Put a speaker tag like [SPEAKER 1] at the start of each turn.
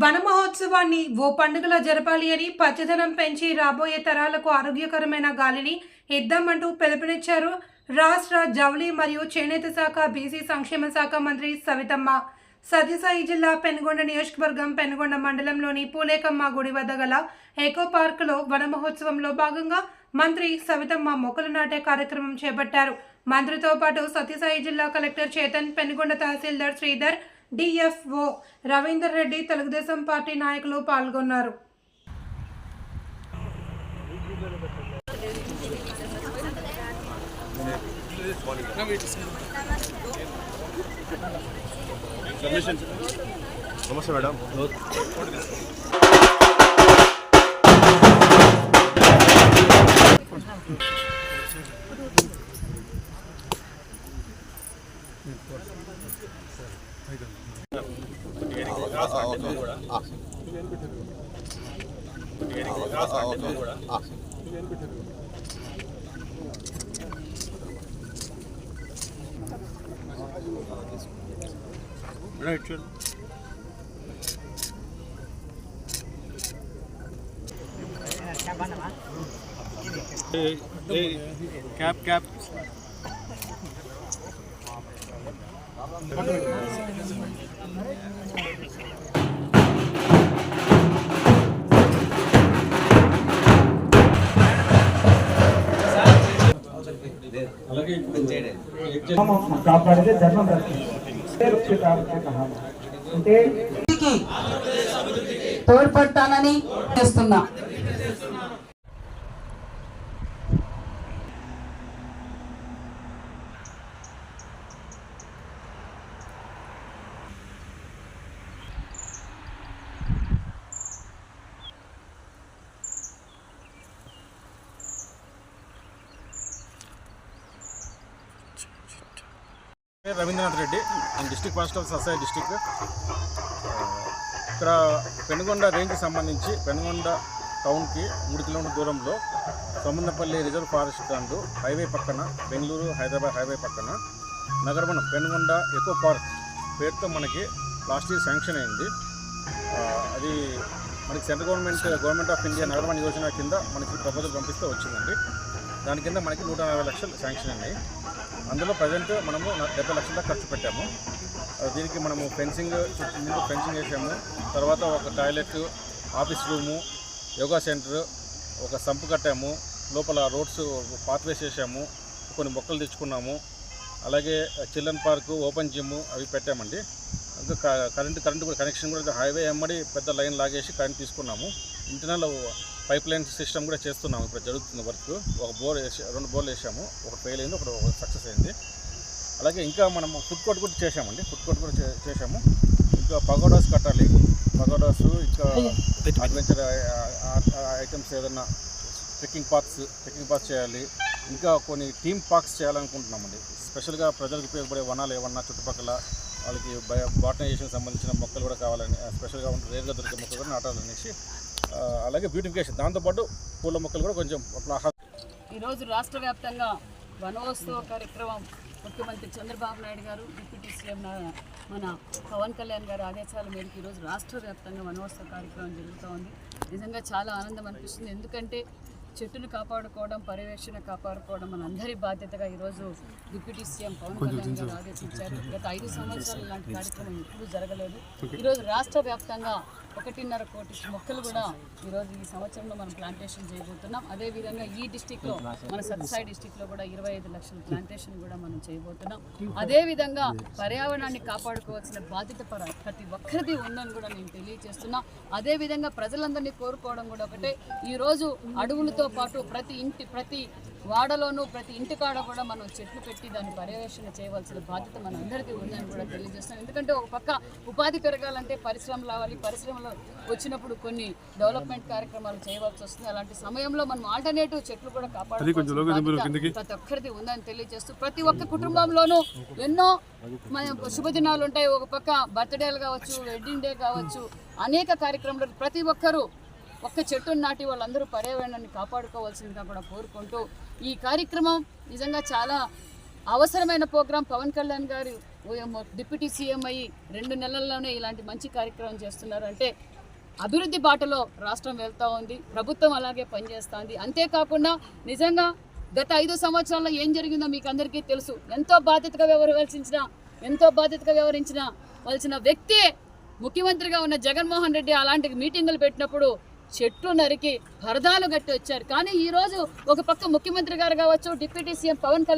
[SPEAKER 1] వన మహోత్సవాన్ని ఓ పండుగలా జరపాలి అని పచ్చదనం పెంచి రాబోయే తరాలకు ఆరోగ్యకరమైన గాలిని ఇద్దామంటూ పిలుపునిచ్చారు రాష్ట్ర జౌళి మరియు చేనేత శాఖ బీసీ సంక్షేమ శాఖ మంత్రి సవితమ్మ. సత్యసాయి జిల్లా పెనుగొండ నియోజకవర్గం పెనుగొండ మండలంలోని పూలేకమ్మ గుడి వద్ద గల ఎకో పార్కులో వన మహోత్సవంలో భాగంగా మంత్రి సవితమ్మ మొక్కలు నాటే కార్యక్రమం చేపట్టారు. మంత్రితో పాటు సత్యసాయి జిల్లా collector Chetan Penukonda tahsildar Sridhar DFO Ravinder Reddy Telugu Desam party నాయకులు పాల్గొన్నారు
[SPEAKER 2] నమస్తే మేడం Thank you. చూడు. ఏ- ఏ, క్యాప్ క్యాప్
[SPEAKER 3] ధర్మం కాపాడితే ధర్మం అంటే
[SPEAKER 4] తోడ్పడతానని చేస్తున్నా.
[SPEAKER 2] పేరు రవీంద్రనాథ్ రెడ్డి. నేను డిస్టిక్ ఫారెస్ట్ ససాయి డిస్టిక్. ఇక్కడ పెనుగొండ రేంజ్కి సంబంధించి పెనుగొండ టౌన్కి మూడు కిలోమీటర్ దూరంలో Somannapalli reserve forest land highway పక్కన బెంగళూరు హైదరాబాద్ హైవే పక్కన నగరవనం పెనుగొండ ఎకో పార్క్ పేరుతో మనకి లాస్ట్ ఇయర్ శాంక్షన్ అయింది. అది మనకి central government government of India Nagaravana Yojana కింద మనకి ప్రపోజల్ పంపిస్తే వచ్చిందండి. దాని కింద మనకి నూట నలభై లక్షలు శాంక్షన్ అయినాయి. అందులో ప్రజెంట్ మనము డెబ్బై లక్షల ఖర్చు పెట్టాము. దీనికి మనము ఫెన్సింగ్ చుట్టూ ముందు ఫెన్సింగ్ వేసాము. తర్వాత ఒక toilet office room yoga centre ఒక సంపు కట్టాము. లోపల రోడ్స్ పాత్వేస్ వేసాము. కొన్ని మొక్కలు తెచ్చుకున్నాము. అలాగే చిల్డ్రన్ పార్కు ఓపెన్ జిమ్ అవి పెట్టామండి. ఇంకా కరెంటు కరెంటు కూడా కనెక్షన్ కూడా హైవే ఎమ్మడి పెద్ద లైన్ లాగేసి కరెంట్ తీసుకున్నాము. ఇంటర్నల్ పైప్ లైన్ సిస్టమ్ కూడా చేస్తున్నాము. ఇప్పుడు జరుగుతుంది వర్క్. ఒక బోర్ వేసి రెండు బోర్లు వేసాము. ఒకటి ఫెయిల్ అయింది ఒకటి సక్సెస్ అయింది. అలాగే ఇంకా మనం ఫుడ్ కోర్ట్ కూడా చేసామండి ఫుడ్ కోర్ట్ కూడా చేసాము ఇంకా పగోడాస్ కట్టాలి. పగోడాస్ ఇంకా అడ్వెంచర్ ఐటమ్స్ ఏదన్నా ట్రెక్కింగ్ పార్క్స్ ట్రెక్కింగ్ పార్క్స్ చేయాలి. ఇంకా కొన్ని థీమ్ పార్క్స్ చేయాలనుకుంటున్నామండి. స్పెషల్గా ప్రజలకు ఉపయోగపడే వనాలు ఏమన్నా చుట్టుపక్కల వాళ్ళకి బయ బాటనైజేషన్ సంబంధించిన మొక్కలు కూడా కావాలని స్పెషల్గా ఉంటే రేరుగా దొరికే మొక్కలు కూడా నాటాలనేసి అలాగే బ్యూటిఫికేషన్ దాంతోపాటు పూల మొక్కలు కూడా కొంచెం ఆహ్లాద
[SPEAKER 5] ఈరోజు రాష్ట్ర వ్యాప్తంగా వనోత్సవ కార్యక్రమం ముఖ్యమంత్రి చంద్రబాబు నాయుడు గారు డిప్యూటీ సీఎం నా- మన పవన్ కళ్యాణ్ గారి ఆదేశాల మేరకు ఈరోజు రాష్ట్ర వ్యాప్తంగా వనోత్సవ కార్యక్రమం జరుగుతూ ఉంది. నిజంగా చాలా ఆనందం అనిపిస్తుంది. ఎందుకంటే చెట్టును కాపాడుకోవడం పర్యవేక్షణ కాపాడుకోవడం మన అందరి బాధ్యతగా ఈరోజు డిప్యూటీ సీఎం పవన్ కళ్యాణ్ గారు ఆదేశించారు. గత ఐదు సంవత్సరాలు ఇలాంటి కార్యక్రమం ఎప్పుడూ జరగలేదు. ఈరోజు రాష్ట్ర వ్యాప్తంగా ఒకటిన్నర కోటి మొక్కలు కూడా ఈరోజు ఈ సంవత్సరంలో మనం ప్లాంటేషన్ చేయబోతున్నాం. అదేవిధంగా ఈ డిస్టిక్లో మన సత్సాయి డిస్టిక్లో కూడా ఇరవై ఐదు లక్షల ప్లాంటేషన్ కూడా మనం చేయబోతున్నాం. అదేవిధంగా పర్యావరణాన్ని కాపాడుకోవాల్సిన బాధ్యత పర ప్రతి ఒక్కరిది ఉందని కూడా నేను తెలియజేస్తున్నా. అదేవిధంగా ప్రజలందరినీ కోరుకోవడం కూడా ఒకటే. ఈరోజు అడవులతో పాటు ప్రతి ఇంటి ప్రతి వాడలోనూ ప్రతి ఇంటికాడ కూడా మనం చెట్లు పెట్టి దాన్ని పర్యవేక్షణ చేయవలసిన బాధ్యత మన అందరికీ ఉందని కూడా తెలియజేస్తున్నాం. ఎందుకంటే ఒక పక్క ఉపాధి పెరగాలంటే పరిశ్రమలు రావాలి పరిశ్రమలు వచ్చినప్పుడు కొన్ని డెవలప్మెంట్ కార్యక్రమాలు చేయవలసి వస్తుంది. అలాంటి సమయంలో మనం ఆల్టర్నేటివ్ చెట్లు కూడా కాపాడుకోవాల్సిన బాధ్యత ప్రతి ఒక్కరిది ఉందని తెలియజేస్తూ ప్రతి ఒక్క కుటుంబంలోనూ ఎన్నో మన శుభదినాలు ఉంటాయి. ఒక పక్క బర్త్డేలు కావచ్చు వెడ్డింగ్ డే కావచ్చు అనేక కార్యక్రమాలు ప్రతి ఒక్కరూ ఒక్క చెట్టును నాటి వాళ్ళందరూ పర్యావరణాన్ని కాపాడుకోవాల్సిందిగా కూడా కోరుకుంటూ ఈ కార్యక్రమం నిజంగా చాలా అవసరమైన ప్రోగ్రాం. పవన్ కళ్యాణ్ గారు డిప్యూటీ సీఎం అయ్యి రెండు నెలల్లోనే ఇలాంటి మంచి కార్యక్రమం చేస్తున్నారు అంటే అభివృద్ధి బాటలో రాష్ట్రం వెళ్తూ ఉంది ప్రభుత్వం అలాగే పనిచేస్తుంది. అంతేకాకుండా నిజంగా గత ఐదు సంవత్సరాల్లో ఏం జరిగిందో మీకు అందరికీ తెలుసు. ఎంతో బాధ్యతగా వ్యవహరించిన ఎంతో బాధ్యతగా వ్యవహరించిన వలసిన వ్యక్తి ముఖ్యమంత్రిగా ఉన్న జగన్మోహన్ రెడ్డి అలాంటి మీటింగులు పెట్టినప్పుడు చెట్లు నరికి పరదాలు గట్టి వచ్చారు. కానీ ఈరోజు ఒక పక్క ముఖ్యమంత్రి గారు కావచ్చు డిప్యూటీ సీఎం పవన్ కళ్యాణ్